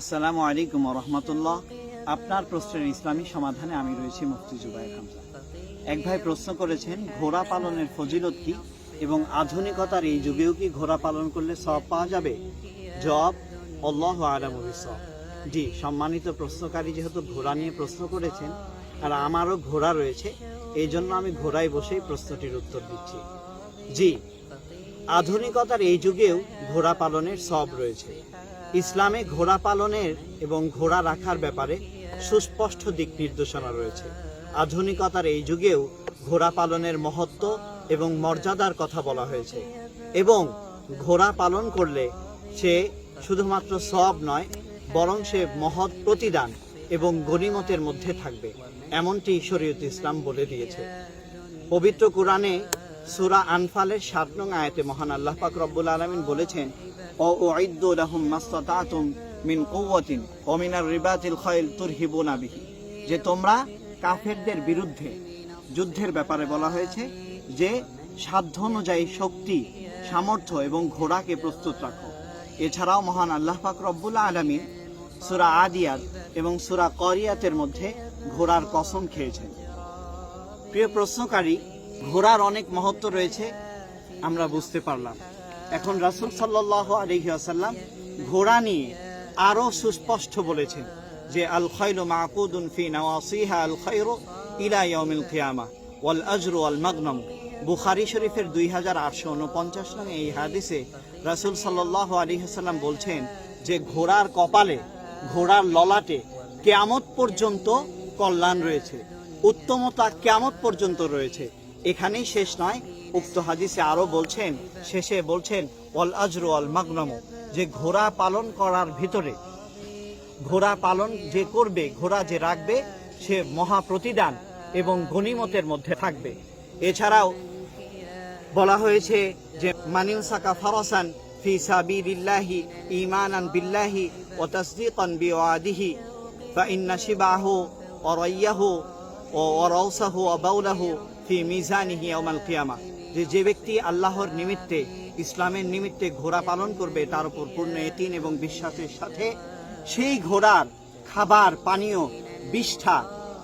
আসসালামু আলাইকুম রহমতুল্লাহ। আপনার প্রশ্নের ইসলামী সমাধানে আমি রয়েছি মুফতি জুবাইর হামজা। এক ভাই প্রশ্ন করেছেন, ঘোড়া পালনের ফজিলত কি এবং আধুনিকতার এই যুগেও কি ঘোড়া পালন করলে সব পাওয়া যাবে? জবাব, আল্লাহ আলামুবিস জি, সম্মানিত প্রশ্নকারী যেহেতু ঘোড়া নিয়ে প্রশ্ন করেছেন আর আমারও ঘোড়া রয়েছে, এই জন্য আমি ঘোড়ায় বসেই প্রশ্নটির উত্তর দিচ্ছি। জি, আধুনিকতার এই যুগেও ঘোড়া পালনের সব রয়েছে। ইসলামে ঘোড়া পালনের এবং ঘোড়া রাখার ব্যাপারে সুস্পষ্ট দিক নির্দেশনা রয়েছে। আধুনিকতার এই যুগেও ঘোড়া পালনের মহত্ব এবং মর্যাদার কথা বলা হয়েছে এবং ঘোড়া পালন করলে সে শুধুমাত্র সব নয়, বরং সে মহৎ প্রতিদান এবং গনিমতের মধ্যে থাকবে, এমনটি শরীয়ত ইসলাম বলে দিয়েছে। পবিত্র কোরআনে সূরা আনফালের সাত নং আয়াতে মহান আল্লাহ পাক রব্বুল আলামিন বলেছেন ও উইদ্দু লাহুম মাস্তাতাতুম মিন কুওয়াতিন ওয়া মিনার রিবাতিল খাইল তুরহিবুনা যে তোমরা কাফেরদের বিরুদ্ধে যুদ্ধের ব্যাপারে বলা হয়েছে যে সাধ্য অনুযায়ী শক্তি, সামর্থ্য এবং ঘোড়াকে প্রস্তুত রাখো। এছাড়াও মহান আল্লাহ পাক রব্বুল আলামিন সূরা আদিয়াত এবং সুরা করিয়াতের মধ্যে ঘোড়ার কসম খেয়েছেন। প্রিয় প্রশ্নকারী, ঘোড়ার অনেক মহত্ব রয়েছে, আমরা বুঝতে পারলাম। এখন রাসূল সাল্লাহ আলহিহাসাল্লাম ঘোড়া নিয়ে আরও সুস্পষ্ট বলেছেন যে আল খৈল মাকুদুন ফি আল কিয়ামা ওয়াল আজরু আল মাগনাম বুখারী শরীফের দুই হাজার আটশো উনপঞ্চাশ নং এই হাদিসে রাসূল সাল্লাহ আলী হাসাল্লাম বলছেন যে, ঘোড়ার কপালে, ঘোড়ার ললাটে কেয়ামত পর্যন্ত কল্যাণ রয়েছে, উত্তমতা কেয়ামত পর্যন্ত রয়েছে। এখানেই শেষ নয় উক্ত হাদিসে আরও বলছেন, শেষে বলছেন অল আজরু অল মাগনম যে ঘোড়া পালন করার ভিতরে, ঘোড়া পালন যে করবে, ঘোড়া যে রাখবে, সে মহা প্রতিদান এবং গণিমতের মধ্যে থাকবে। এছাড়াও বলা হয়েছে যে মানিউসাকা ফারাসান ফি সাবিলিল্লাহি ইমানান বিল্লাহি ও তসদিকন বি ওয়াদিহি ফা ইন্না শিবাহু অরাইয়াহু ও অরাউসাহু অবাউলাহু ফি মিজানিহি ইয়াউমাল কিয়ামাহ যে যে ব্যক্তি আল্লাহর নিমিত্তে, ইসলামের নিমিত্তে ঘোড়া পালন করবে, তার উপর পূর্ণ এতিন এবং বিশ্বাসের সাথে সেই ঘোড়ার খাবার, পানীয়, বিষ্ঠা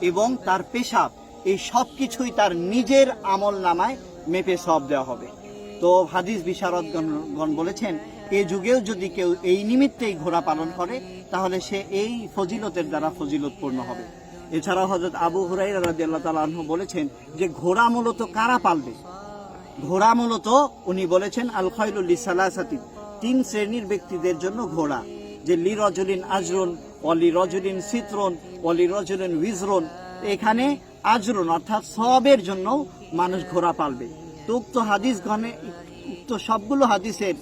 এবং তার পেশাব, এই সব কিছুই তার নিজের আমল নামায় মেপে সব দেওয়া হবে। তো হাদিস বিশারদগণ বলেছেন, এ যুগেও যদি কেউ এই নিমিত্তেই ঘোড়া পালন করে, তাহলে সে এই ফজিলতের দ্বারা ফজিলতপূর্ণ হবে। এছাড়াও হজরত আবু হুরাই রাদিয়াল্লাহু আল্লাহ আনহু বলেছেন যে, ঘোড়া মূলত কারা পালবে? ঘোড়া মূলত, উনি বলেছেন আল খৈলুল সালাসাতি তিন শ্রেণির ব্যক্তিদের জন্য ঘোড়া। যে লি রজলিন আজরুন অলি রজলিন সিত্রন অলি রজলিন উইজরন, এখানে আজরুন, অর্থাৎ সবের জন্য মানুষ ঘোড়া পালবে। তো উক্ত হাদিস গণে, উক্ত সবগুলো হাদিসের,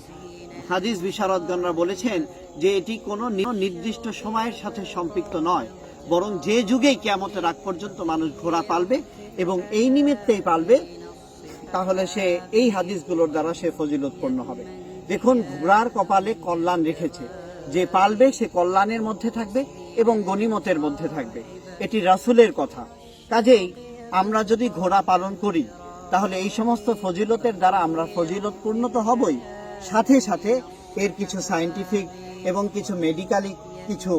হাদিস বিশারদগণরা বলেছেন যে এটি কোনো নির্দিষ্ট সময়ের সাথে সম্পৃক্ত নয়, বরং যে যুগেই কেয়ামতের আগ পর্যন্ত মানুষ ঘোড়া পালবে এবং এই নিমিত্তেই পালবে তাহলে সে এই হাদিসগুলোর দ্বারা সে ফজিলতপূর্ণ হবে। দেখুন, ঘোড়ার কপালে কল্যাণ রেখেছে। যে পালবে, সে কল্যাণের মধ্যে থাকবে এবং গনিমতের মধ্যে থাকবে। এটি রাসূলের কথা। কাজেই আমরা যদি ঘোড়া পালন করি, তাহলে এই সমস্ত ফজিলতের দ্বারা আমরা ফজিলতপূর্ণ তো হবই। সাথে সাথে এর কিছু সায়েন্টিফিক এবং কিছু মেডিকেলি কিছু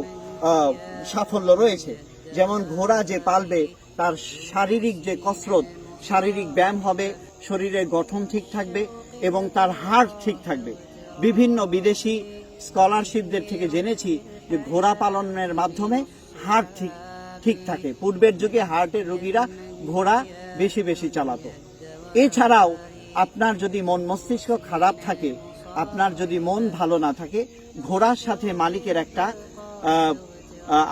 সাফল্য রয়েছে। যেমন ঘোড়া যে পালবে, তার শারীরিক যে কসরত, শারীরিক ব্যায়াম হবে শরীরের গঠন ঠিক থাকবে এবং তার হার্ট ঠিক থাকবে। বিভিন্ন বিদেশি স্কলারশিপদের থেকে জেনেছি যে ঘোড়া পালনের মাধ্যমে হার্ট ঠিক ঠিক থাকে। পূর্বের যুগে হার্টের রোগীরা ঘোড়া বেশি বেশি চালাতো। এছাড়াও আপনার যদি মন মস্তিষ্ক খারাপ থাকে, আপনার যদি মন ভালো না থাকে, ঘোড়ার সাথে মালিকের একটা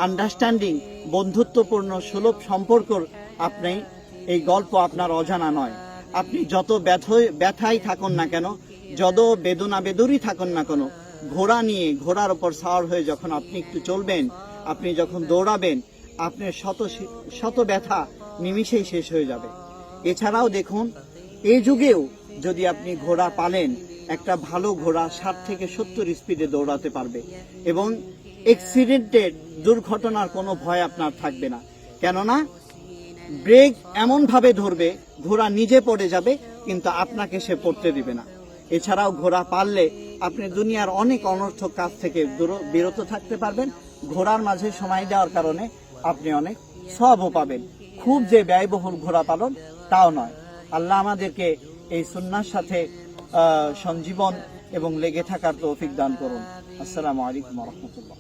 আন্ডারস্ট্যান্ডিং বন্ধুত্বপূর্ণ সুলভ সম্পর্ক আপনি এই গল্প আপনার অজানা নয়। আপনি যত ব্যথ- ব্যথাই থাকুন না কেন, যত বেদনা বেদুরই থাকুন না কেন, ঘোড়া নিয়ে ঘোড়ার ওপর সাওয়ার হয়ে যখন আপনি একটু চলবেন, আপনি যখন দৌড়াবেন, আপনার শত শত ব্যথা নিমিষেই শেষ হয়ে যাবে। এছাড়াও দেখুন এই যুগেও যদি আপনি ঘোড়া পালেন, একটা ভালো ঘোড়া ষাট থেকে সত্তর স্পিডে দৌড়াতে পারবে এবং অ্যাক্সিডেন্টের দুর্ঘটনার কোনো ভয় আপনার থাকবে না। কেননা ব্রেক এমন ভাবে ধরবে, ঘোড়া নিজে পড়ে যাবে, কিন্তু আপনাকে সে পড়তে দিবে না। এছাড়াও ঘোড়া পারলে আপনি দুনিয়ার অনেক অনর্থক কাজ থেকে বিরত থাকতে পারবেন। ঘোড়ার মাঝে সময় দেওয়ার কারণে আপনি অনেক সবও পাবেন। খুব যে ব্যয়বহুল ঘোড়া পালন, তাও নয়। আল্লাহ আমাদেরকে এই সুন্নার সাথে সঞ্জীবন এবং লেগে থাকার তৌফিক দান করুন। আসসালামু আলাইকুম রহমতুল্লাহ।